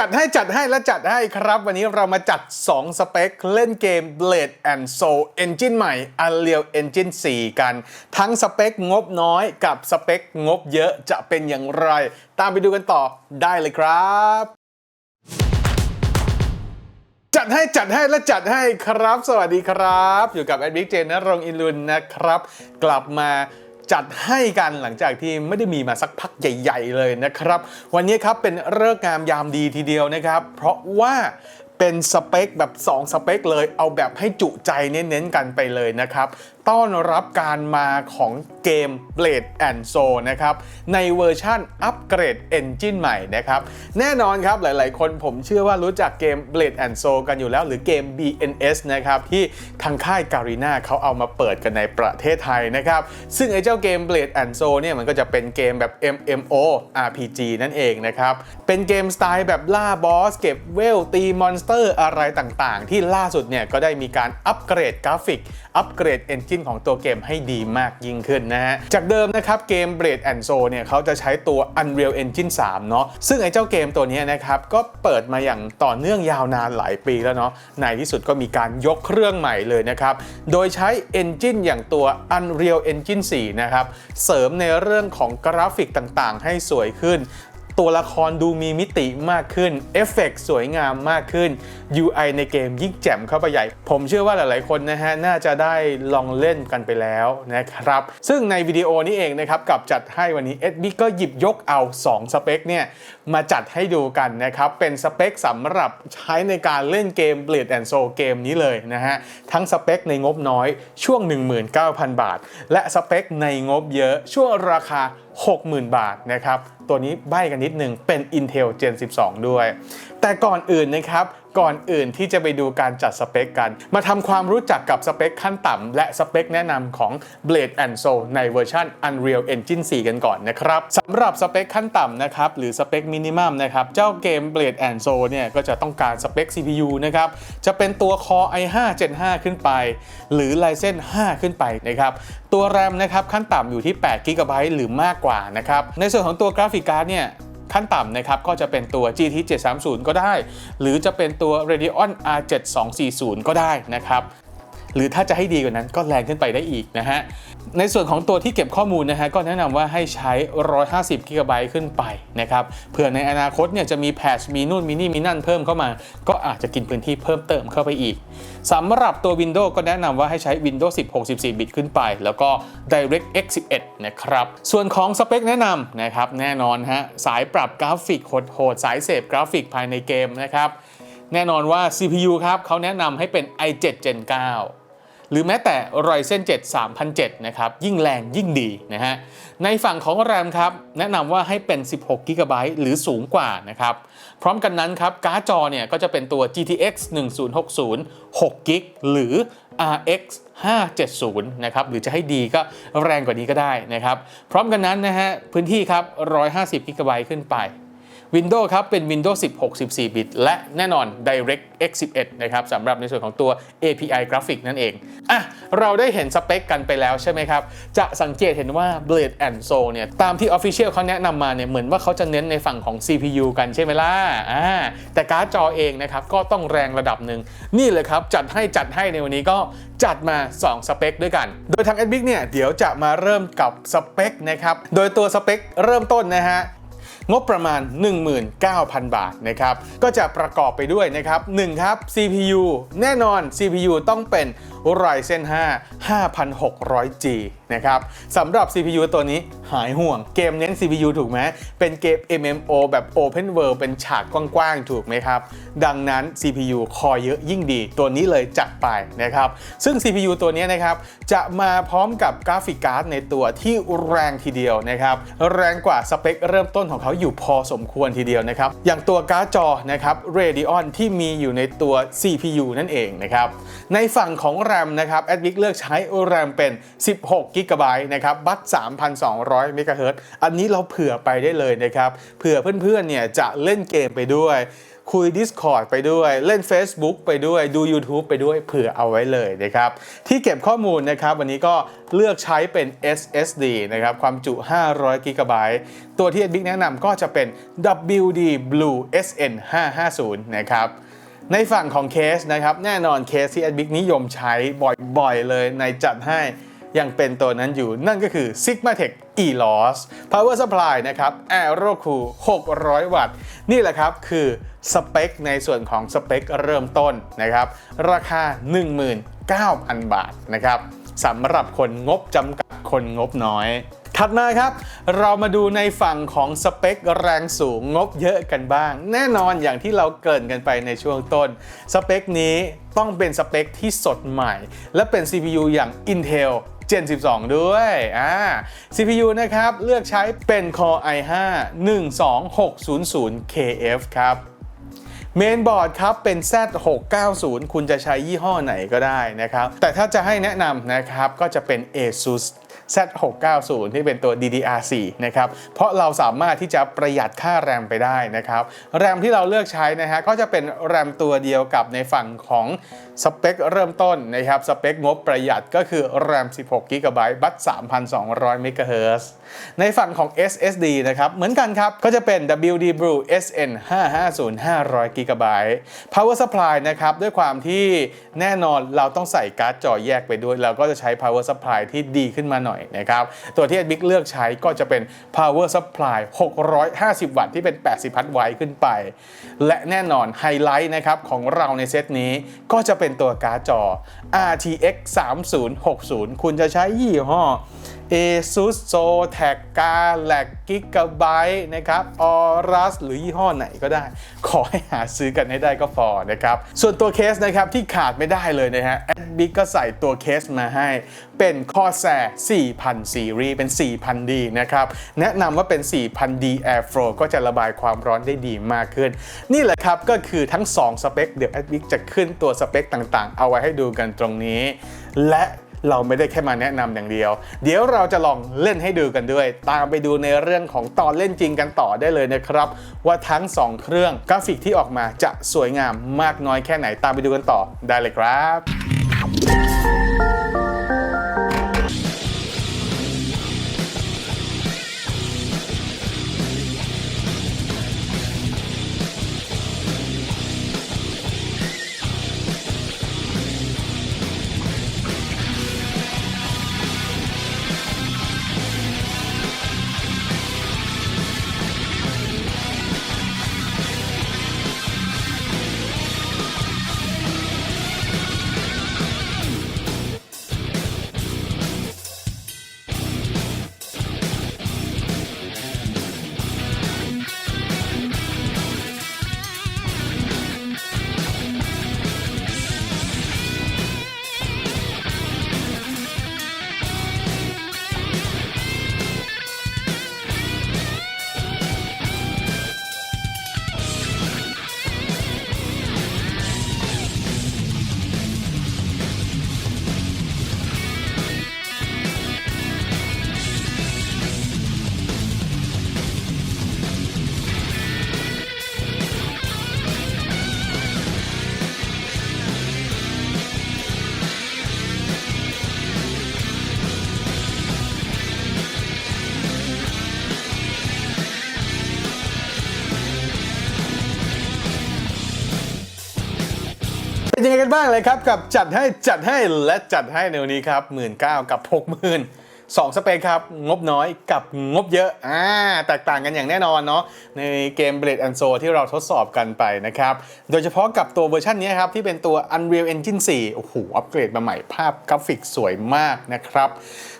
จัดให้จัดให้และจัดให้ครับ วันนี้เรามาจัด 2 สเปค เล่นเกม Blade and Soul Engine ใหม่ Unreal Engine 4 กัน ทั้งสเปคงบน้อยกับสเปคงบเยอะจะเป็นอย่างไร ตามไปดูกันต่อได้เลยครับจัดให้จัดให้และจัดให้ครับ สวัสดีครับ อยู่กับแอดบิ๊กเจนนรงอินลุนนะครับ กลับมา จัดให้กันหลังจากที่ไม่ได้มีมาสักพักใหญ่ ๆ เลยนะครับ วันนี้ครับเป็นเลิกษ์งามยามดีทีเดียวนะครับ เพราะว่าเป็นสเปคแบบ 2 สเปคเลยเอาแบบให้จุใจเน้นๆกันไปเลยนะครับ ต้อนรับการมาของเกม Blade and Soul นะครับในเวอร์ชั่นอัปเกรด Engine ใหม่นะครับแน่นอนครับหลายๆ คนผมเชื่อว่ารู้จักเกม Blade and Soul กันอยู่แล้ว หรือเกม BNS นะครับที่ทางค่ายการีนาเขาเอามาเปิดกันในประเทศไทยนะครับซึ่งไอ้เจ้าเกม Blade and Soul เนี่ยมันก็จะเป็นเกมแบบ MMO RPG นั่นเองนะครับเป็นเกมสไตล์แบบล่าบอสเก็บเวลตีมอนสเตอร์อะไรต่างๆ ที่ล่าสุดเนี่ยก็ได้มีการอัปเกรดกราฟิกอัปเกรด Engine ของตัวเกมให้ดีมากยิ่งขึ้นนะฮะ จากเดิมนะครับเกม Blade and Soul เนี่ยเขาจะใช้ตัว Unreal Engine 3 เนาะซึ่งไอ้เจ้าเกมตัวนี้นะครับ ก็เปิดมาอย่างต่อเนื่องยาวนานหลายปีแล้วเนาะในที่สุดก็มีการยกเครื่องใหม่เลยนะครับ โดยใช้ Engine อย่างตัว Unreal Engine 4 นะครับ เสริมในเรื่องของกราฟิกต่างๆ ให้สวยขึ้น ตัวละครดูมีมิติมากขึ้น เอฟเฟกต์สวยงามมากขึ้น UI ในเกมยิ่งแจ่มเข้าไปใหญ่ ผมเชื่อว่าหลายๆคนนะฮะ น่าจะได้ลองเล่นกันไปแล้วนะครับ ซึ่งในวิดีโอนี้เองนะครับ กับจัดให้วันนี้เอ็ดบิ๊ก็หยิบยกเอา 2 สเปคเนี่ย มาจัดให้ดูกันนะครับ เป็นสเปคสำหรับใช้ในการเล่นเกม Blade and Soul เกมนี้เลยนะฮะ ทั้งสเปคในงบน้อยช่วง 19,000 บาท และสเปคในงบเยอะช่วงราคา 60,000 บาทนะครับ ตัวนี้ใบ้กันนิดนึงเป็น Intel Gen 12 ด้วย แต่ก่อนอื่นนะครับ ก่อนอื่นที่จะไปดูการจัดสเปคกัน มาทำความรู้จักกับสเปคขั้นต่ำและสเปคแนะนำของ Blade and Soul ในเวอร์ชัน Unreal Engine 4 กันก่อนนะครับสำหรับสเปคขั้นต่ำนะครับหรือสเปคมินิมัมนะครับเจ้าเกม Blade and Soul เนี่ยก็จะต้องการสเปค CPU นะครับจะเป็นตัว Core i5 Gen 5 ขึ้นไป หรือ Ryzen 5 ขึ้นไปนะครับตัว RAM นะครับขั้นต่ำอยู่ที่8 GB หรือมากกว่านะครับในส่วนของตัวกราฟิกการ์ดเนี่ย ขั้นต่ำนะครับก็จะเป็นตัว GT 730ก็ได้ หรือจะเป็นตัว Radeon R 7240ก็ได้นะครับ หรือถ้าจะให้ดีกว่านั้นก็แรงขึ้นไปได้อีกนะฮะ ในส่วนของตัวที่เก็บข้อมูลนะฮะก็แนะนำว่าให้ใช้ 150 g b ขึ้นไปนะครับเผื่อในอนาคตเนี่ยจะมีแพชมีนู่นมีนี่มีนั่นเพิ่มเข้ามา ก็อาจจะกินพื้นที่เพิ่มเติมเข้าไปอีกสำหรับตัว Windows ก็แนะนำว่าให้ใช้ Windows 10 64 บิตขึ้นไป แล้วก็ DirectX 11 นะครับ ส่วนของสเปคแนะนำนะครับแน่นอนฮะสายปรับกราฟิกโหดๆสายเสพกราฟิกภายในเกมนะครับแน่นอนว่า CPU ครับเขาแนะนำให้เป็น i7 Gen 9 หรือแม้แต่ Ryzen 7 3007นะครับยิ่งแรงยิ่งดีนะฮะในฝั่งของ RAM ครับแนะนำว่าให้เป็น 16 g b หรือสูงกว่านะครับพร้อมกันนั้นครับการ์ดจอเนี่ยก็จะเป็นตัว GTX 1060 6 g หรือ RX 570นะครับหรือจะให้ดีก็แรงกว่านี้ก็ได้นะครับพร้อมกันนั้นนะฮะพื้นที่ครับ150 g b ขึ้นไป Windows ครับเป็น Windows 10 64บิต และแน่นอน DirectX 11 นะครับสำหรับในส่วนของตัว API Graphic นั่นเองอะเราได้เห็นสเปคกันไปแล้วใช่ไหมครับ จะสังเกตเห็นว่า Blade and Soul เนี่ยตามที่ Official เขาแนะนำมาเนี่ยเหมือนว่าเขาจะเน้นในฝั่งของ CPU กันใช่ไหมล่ะอ่าแต่การ์ดจอเองนะครับก็ต้องแรงระดับหนึ่งนี่เลยครับ จัดให้จัดให้ในวันนี้ก็จัดมา 2 สเปคด้วยกัน โดยทาง Edbic เนี่ยเดี๋ยวจะมาเริ่มกับสเปคนะครับโดยตัวสเปคเริ่มต้นนะฮะ งบประมาณ 19,000 บาทนะครับก็จะประกอบไปด้วยนะครับ1ครับ CPU แน่นอน CPU ต้องเป็น Ryzen 5 5600G นะครับสำหรับ CPU ตัวนี้หายห่วงเกมเน้น CPU ถูกไหมเป็นเกม MMO แบบ Open World เป็นฉากกว้างๆ ถูกไหมครับ ดังนั้น CPU คอเยอะยิ่งดี ตัวนี้เลยจัดไปนะครับ ซึ่ง CPU ตัวนี้นะครับจะมาพร้อมกับกราฟิกการ์ดในตัวที่แรงทีเดียวนะครับแรงกว่าสเปคเริ่มต้นของเขาอยู่พอสมควรทีเดียวนะครับอย่างตัวการ์ดจอนะครับ Radeon ที่มีอยู่ในตัว CPU นั่นเองนะครับในฝั่งของ RAM นะครับ a d v i c เลือกใช้ RAM เป็น 16 g b นะครับบัต3,200 MHz อันนี้เราเผื่อไปได้เลยนะครับเผื่อเพื่อนๆเนี่ยจะเล่นเกมไปด้วยคุย Discord ไปด้วยเล่น Facebook ไปด้วยดู YouTube ไปด้วยเผื่อเอาไว้เลยนะครับ ที่เก็บข้อมูลนะครับ วันนี้ก็เลือกใช้เป็น SSD นะครับ ความจุ 500 g b ตัวที่ Edbic แนะนำก็จะเป็น WD Blue SN 550นะครับในฝั่งของเคสนะครับ แน่นอนเคสที่ Edbic นิยมใช้บ่อยๆเลยในจัดให้ ยังเป็นตัวนั้นอยู่นั่นก็คือ Sigmatech ELOS Power Supply นะครับ Aero Cool 600 วัตต์ นี่แหละครับคือสเปคในส่วนของสเปคเริ่มต้นนะครับ ราคา 19,000 บาทนะครับสำหรับคนงบจำกัดคนงบน้อยถัดมาครับ เรามาดูในฝั่งของสเปคแรงสูงงบเยอะกันบ้าง แน่นอนอย่างที่เราเกินกันไปในช่วงต้น สเปคนี้ต้องเป็นสเปคที่สดใหม่ และเป็น CPU อย่าง Intel Gen 12 ด้วยอ่า CPU นะครับ เลือกใช้เป็น Core i5 12600KF ครับเมนบอร์ดครับเป็น Z690 คุณจะใช้ยี่ห้อไหนก็ได้นะครับ แต่ถ้าจะให้แนะนำนะครับก็จะเป็น ASUS Z690 ที่เป็นตัว DDR4 นะครับ เพราะเราสามารถที่จะประหยัดค่าแรมไปได้นะครับ แรมที่เราเลือกใช้นะฮะก็จะเป็นแรมตัวเดียวกับในฝั่งของสเปคเริ่มต้นนะครับ สเปคงบประหยัดก็คือแรม 16 g b บัต3,200 MHz ในฝั่งของ SSD นะครับ เหมือนกันครับ ก็จะเป็น WD Blue SN 550 500 g b Power Supply นะครับ ด้วยความที่แน่นอนเราต้องใส่การ์ดจอแยกไปด้วย เราก็จะใช้ Power Supply ที่ดีขึ้นมาหน่อยนะครับตัวที่ Edbic เลือกใช้ก็จะเป็น Power Supply 650 วัตต์ที่เป็น 80 พัทไวต์ขึ้นไป และแน่นอนไฮไลท์นะครับของเราในเซตนี้ก็จะเป็นตัวการ์ดจอ RTX 3060 คุณจะใช้ยี่ห้อ ASUS Zotac Galax Gigabyte นะครับ Aorus หรือยี่ห้อไหนก็ได้ ขอให้หาซื้อกันให้ได้ก็พอนะครับ ส่วนตัวเคสนะครับที่ขาดไม่ได้เลยนะฮะ Adbic ก็ใส่ตัวเคสมาให้ เป็น Corsair 4000 Series เป็น 4000D นะครับ แนะนำว่าเป็น 4000D Airflow ก็จะระบายความร้อนได้ดีมากขึ้น นี่แหละครับ ก็คือทั้ง 2 สเปค เดี๋ยว Adbic จะขึ้นตัวสเปคต่างๆ เอาไว้ให้ดูกันตรงนี้ และเราไม่ได้แค่มาแนะนำอย่างเดียว เดี๋ยวเราจะลองเล่นให้ดูกันด้วย ตามไปดูในเรื่องของตอนเล่นจริงกันต่อได้เลยนะครับ ว่าทั้ง 2 เครื่องกราฟิกที่ออกมาจะสวยงามมากน้อยแค่ไหนตามไปดูกันต่อได้เลยครับ Thank you. เป็นยังไงกันบ้างเลยครับ กับจัดให้จัดให้และจัดให้ในวันนี้ครับ1 9ื่นกับ60,000 2 สเปคครับ งบน้อยกับงบเยอะอ่าแตกต่างกันอย่างแน่นอนเนาะในเกม Blade and Soul ที่เราทดสอบกันไปนะครับ โดยเฉพาะกับตัวเวอร์ชันนี้ครับ ที่เป็นตัว Unreal Engine 4 โอ้โห อัปเกรดมาใหม่ภาพกราฟิกสวยมากนะครับ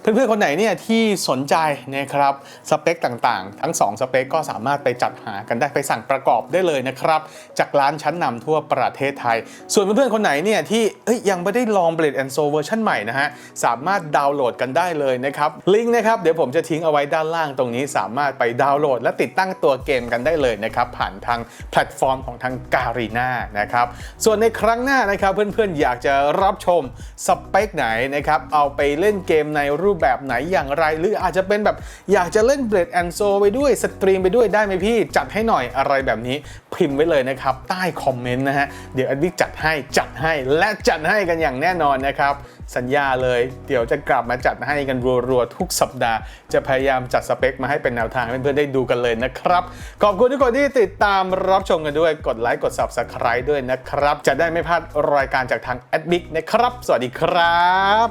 เพื่อนๆ คนไหนเนี่ยที่สนใจนะครับสเปคต่างๆ ทั้ง 2 สเปคก็สามารถไปจัดหากันได้ไปสั่งประกอบได้เลยนะครับ จากร้านชั้นนำทั่วประเทศไทย ส่วนเพื่อนๆ คนไหนเนี่ยที่ยยังไม่ได้ลอง Blade and Soul เวอร์ชันใหม่นะฮะสามารถดาวน์โหลดกันได้เลยนะครับ ลิงก์นะครับเดี๋ยวผมจะทิ้งเอาไว้ด้านล่างตรงนี้สามารถไปดาวน์โหลด และติดตั้งตัวเกมกันได้เลยนะครับ ผ่านทางแพลตฟอร์มของทางการีนานะครับ ส่วนในครั้งหน้านะครับเพื่อนๆ อยากจะรับชมสเปคไหนนะครับเอาไปเล่นเกมในรูปแบบไหนอย่างไร หรืออาจจะเป็นแบบอยากจะเล่นเบ d แอนโซไปด้วยสตรีมไปด้วยได้ไหมพี่จัดให้หน่อยอะไรแบบนี้พิมพ์ไว้เลยนะครับใต้คอมเมนต์นะฮะเดี๋ยวอดวิกจัดให้จัดให้และจัดให้กันอย่างแน่นอนนะครับสัญญาเลย เดี๋ยวจะกลับมาจัดให้กันรัวๆ ทุกสัปดาห์ จะพยายามจัดสเปคมาให้เป็นแนวทางให้เพื่อนๆได้ดูกันเลยนะครับ ขอบคุณทุกคนที่ติดตามรับชมกันด้วยกดไลค์กด Subscribe ด้วยนะครับ จะได้ไม่พลาดรายการจากทางแอดบิ๊กนะครับ สวัสดีครับ